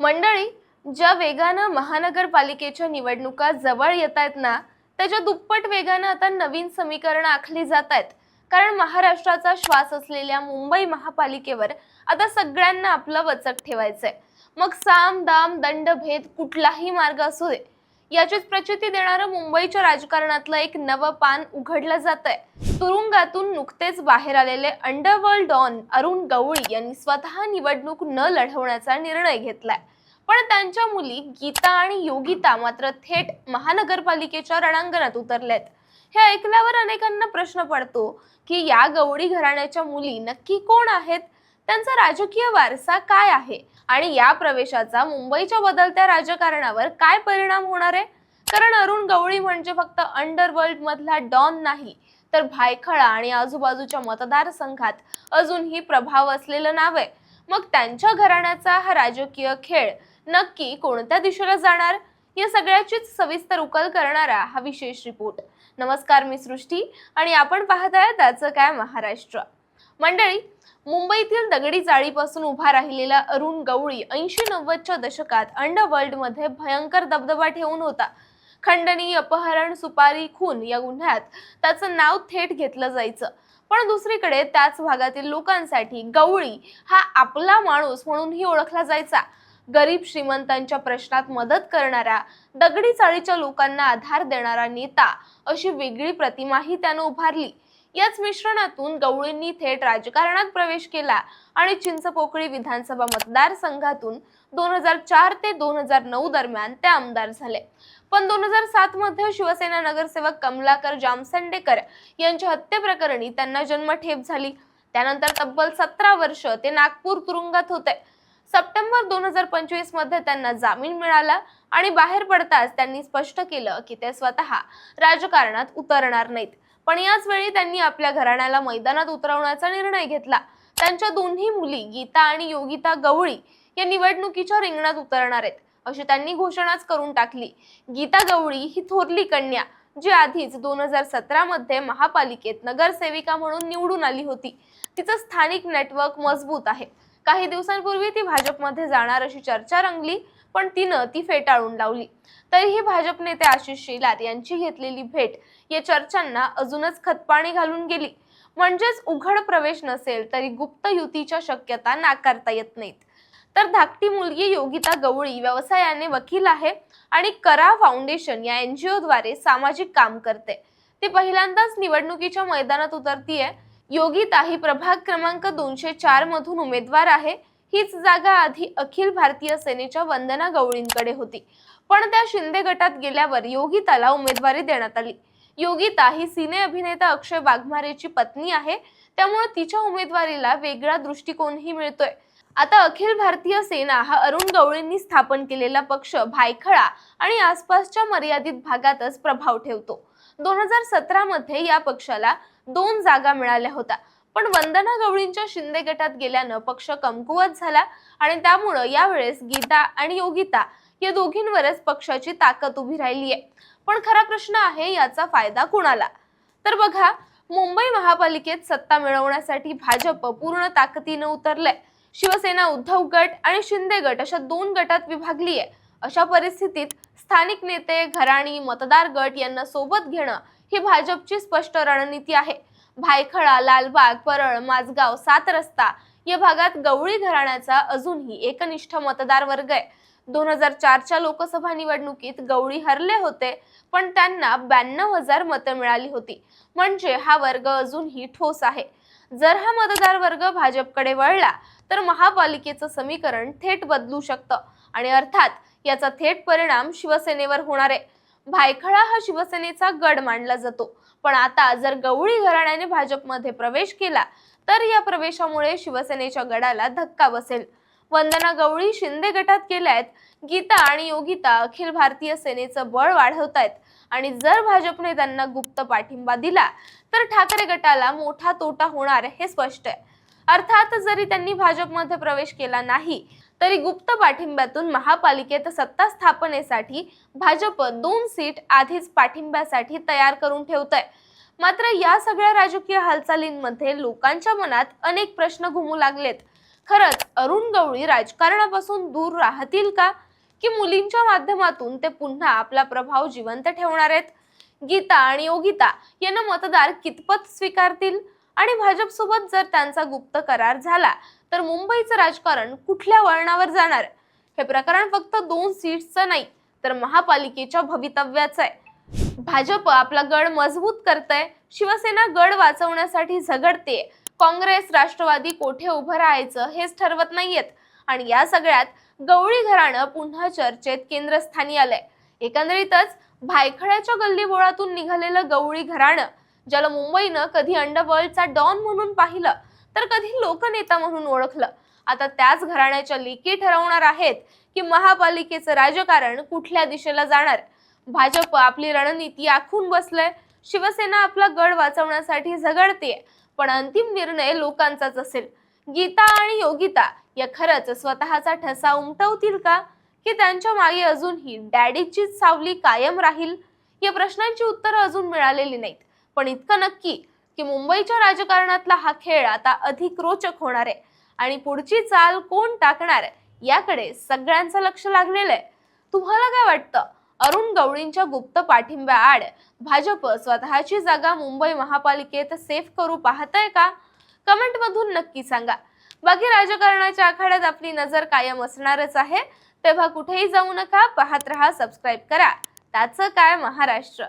मंडळी ज्या वेगानं महानगरपालिकेच्या निवडणुका जवळ येत आहेत ना त्याच्या दुप्पट वेगानं आता नवीन समीकरणं आखली जात आहेत कारण महाराष्ट्राचा श्वास असलेल्या मुंबई महापालिकेवर आता सगळ्यांना आपलं वचक ठेवायचंय. मग साम दाम दंड भेद कुठलाही मार्ग असू दे याचीच प्रचिती देणारं मुंबईच्या राजकारणातलं एक नवं पान उघडलं जात आहे तुरुंगातून नुकतेच बाहेर आलेले अंडरवर्ल्ड डॉन अरुण गवळी यांनी स्वतः निवडणूक न लढवण्याचा निर्णय घेतलाय. पण त्यांच्या मुली गीता आणि योगिता मात्र थेट महानगरपालिकेच्या रणांगणात उतरल्यात हे ऐकल्यावर अनेकांना प्रश्न पडतो की या गवळी घराण्याच्या मुली नक्की कोण आहेत? त्यांचा राजकीय वारसा काय आहे? आणि या प्रवेशाचा मुंबईच्या बदलत्या राजकारणावर काय परिणाम होणार आहे? कारण अरुण गवळी म्हणजे फक्त अंडरवर्ल्ड मधला डॉन नाही तर भायखळा आणि आजूबाजूच्या मतदारसंघात अजूनही प्रभाव असलेलं नाव आहे. मग त्यांच्या घराण्याचा हा राजकीय खेळ नक्की कोणत्या दिशेला जाणार? या सगळ्याचीच सविस्तर उकल करणारा हा विशेष रिपोर्ट. नमस्कार मी सृष्टी आणि आपण पाहत आहे त्याचं काय महाराष्ट्र. मंडळी मुंबईतील दगडी जाळीपासून उभा राहिलेला अरुण गवळी ऐंशी नव्वदच्या दशकात अंडरवर्ल्डमध्ये भयंकर दबदबा ठेवून होता. खंडणी अपहरण सुपारी खून या गुन्ह्यात त्याचं नाव थेट घेतलं जायचं. पण दुसरीकडे त्याच भागातील लोकांसाठी गवळी हा आपला माणूस म्हणूनही ओळखला जायचा. गरीब श्रीमंतांच्या प्रश्नात मदत करणारा दगडी चाळीच्या लोकांना आधार देणारा नेता अशी वेगळी प्रतिमाही त्यानं उभारली. याच मिश्रणातून गवळींनी थेट राजकारणात प्रवेश केला आणि चिंचपोकळी विधानसभा मतदारसंघातून दोन हजार चार ते दोन हजार नऊ दरम्यान ते आमदार झाले. पण दोन हजार सात मध्ये शिवसेना नगरसेवक कमलाकर जामसंडेकर यांच्या हत्येप्रकरणी त्यांना जन्मठेप झाली. त्यानंतर तब्बल सतरा वर्ष ते नागपूर तुरुंगात होते. सप्टेंबर दोन हजार पंचवीसमध्ये त्यांना जामीन मिळाला आणि बाहेर पडताच त्यांनी स्पष्ट केलं की ते स्वतः राजकारणात उतरणार नाहीत. पण याच वेळी त्यांनी आपल्या घराण्याला मैदानात उतरवण्याचा निर्णय घेतला. त्यांच्या दोन्ही मुली गीता आणि योगिता गवळी या निवडणुकीच्या रिंगणात उतरणार आहेत. अशी त्यांनी घोषणाच करून टाकली. गीता गवळी ही थोरली कन्या जी आधीच दोन हजार सतरा मध्ये महापालिकेत नगरसेविका म्हणून निवडून आली होती. तिचं स्थानिक नेटवर्क मजबूत आहे. काही दिवसांपूर्वी ती भाजपमध्ये जाणार अशी चर्चा रंगली पण तिनं ती फेटाळून लावली. तरीही भाजप नेते आशिष शेलार यांची घेतलेली भेट या चर्चांना अजूनच खतपाणी घालून गेली. म्हणजेच उघड प्रवेश नसेल तरी गुप्त युतीच्या शक्यता नाकारता येत नाहीत. तर धाकटी मुलगी योगिता गवळी व्यवसायाने वकील आहे आणि करा फाउंडेशन या एनजीओ द्वारे सामाजिक काम करते. ती पहिल्यांदाच निवडणुकीच्या मैदानात उतरतीये. योगिता ही प्रभाग क्रमांक दोनशे चार मधून उमेदवार आहे. हीच जागा आधी अखिल भारतीय सेनेच्या वंदना गवळींकडे होती. पण त्या शिंदे गटात गेल्यावर योगिताला उमेदवारी देण्यात आली. योगिता ही सिने अभिनेता अक्षय वाघमारेची पत्नी आहे. त्यामुळे तिच्या उमेदवारीला वेगळा दृष्टिकोनही मिळतोय. आता अखिल भारतीय सेना हा अरुण गवळींनी स्थापन केलेला पक्ष भायखळा आणि आसपासच्या मर्यादित भागातच प्रभाव ठेवतो. दोन हजार सतरामध्ये या पक्षाला दोन जागा मिळाल्या होत्या. पण वंदना गवळींच्या शिंदे गटात गेल्यानं पक्ष कमकुवत झाला आणि त्यामुळं यावेळेस गीता आणि योगिता या दोघींवरच पक्षाची ताकद उभी राहिली आहे पण खरा प्रश्न आहे याचा फायदा कुणाला? तर बघा मुंबई महापालिकेत सत्ता मिळवण्यासाठी भाजप पूर्ण ताकदीनं उतरलंय. शिवसेना उद्धव गट आणि शिंदे गट अशा दोन गटात विभागली आहे अशा परिस्थितीत स्थानिक नेते घराणी मतदार गट यांना सोबत घेणं ही भाजपची स्पष्ट रणनीती आहे. भायखळा लालबाग परळ माझगाव सात रस्ता या भागात गवळी घराण्याचा अजूनही एकनिष्ठ मतदार वर्ग आहे. दोन हजार चारच्या लोकसभा निवडणुकीत गवळी हरले होते पण त्यांना ब्याण्णव हजार मतं मिळाली होती. म्हणजे हा वर्ग अजूनही ठोस आहे. जर हा मतदार वर्ग भाजपकडे वळला तर महापालिकेचं समीकरण थेट बदलू शकतं आणि अर्थात याचा थेट परिणाम शिवसेनेवर होणार आहे. भायखळा हा शिवसेनेचा गड मानला जातो. पण आता जर गवळी घराण्याने भाजपमध्ये प्रवेश केला तर या प्रवेशामुळे शिवसेनेच्या गडाला धक्का बसेल. वंदना गवळी शिंदे गटात गेल्यात गीता आणि योगिता अखिल भारतीय सेनेचं बळ वाढवत आहेत आणि जर भाजपने त्यांना गुप्त पाठिंबा दिला तर ठाकरे गटाला मोठा तोटा होणार हे स्पष्ट आहे. अर्थात जरी त्यांनी भाजपमध्ये प्रवेश केला नाही तरी गुप्त पाठिंब्यातून महापालिकेत सत्ता स्थापनेसाठी भाजप दोन सीट आधीच पाठिंब्यासाठी तयार करून ठेवत आहे मात्र या सगळ्या राजकीय हालचालींमध्ये लोकांच्या मनात अनेक प्रश्न घुमू लागलेत. खरंच अरुण गवळी राजकारणापासून दूर राहतील का? की मुलींच्या माध्यमातून ते पुन्हा आपला प्रभाव जिवंत ठेवणार आहेत? गीता आणि योगिता यांना मतदार कितपत स्वीकारतील? आणि भाजपसोबत जर त्यांचा गुप्त करार झाला तर मुंबईचं राजकारण कुठल्या वळणावर जाणार? हे प्रकरण फक्त दोन सीट्सचं नाही तर महापालिकेच्या भवितव्याचं आहे. भाजप आपला गड मजबूत करतय शिवसेना गड वाचवण्यासाठी झगडते. काँग्रेस राष्ट्रवादी कोठे उभं राहायचं हेच ठरवत नाहीयेत. आणि या सगळ्यात गवळी घराणं पुन्हा चर्चेत केंद्रस्थानी आलंय. एकंदरीतच भायखळ्याच्या गल्लीबोळातून निघालेलं गवळी घराणं ज्याला मुंबईनं कधी अंडरवर्ल्डचा डॉन म्हणून पाहिलं तर कधी लोकनेता म्हणून ओळखलं. आता त्याच घराण्याच्या लेखी ठरवणार आहेत की महापालिकेचं राजकारण कुठल्या दिशेला जाणार? भाजप आपली रणनीती आखून बसलंय. शिवसेना आपला गड वाचवण्यासाठी झगडते पण अंतिम निर्णय लोकांचाच असेल. गीता आणि योगिता या खरंच स्वतःचा ठसा उमटवतील का? की त्यांच्या मागे अजूनही डॅडीचीच सावली कायम राहील? या प्रश्नांची उत्तरं अजून मिळालेली नाहीत. पण इतकं नक्की की मुंबईच्या राजकारणातला हा खेळ आता अधिक रोचक होणार आहे. आणि पुढची चाल कोण टाकणार याकडे सगळ्यांचं लक्ष लागलेलं आहे. तुम्हाला काय वाटतं? अरुण गवळींच्या गुप्त पाठिंब्याआड भाजप स्वतःची जागा मुंबई महापालिकेत सेफ करू पाहतंय का? कमेंट मधून नक्की सांगा. बाकी राजकारणाच्या आखाड्यात आपली नजर कायम असणारच आहे. तेव्हा कुठेही जाऊ नका पाहत रहा सबस्क्राईब करा. त्याचं काय महाराष्ट्र?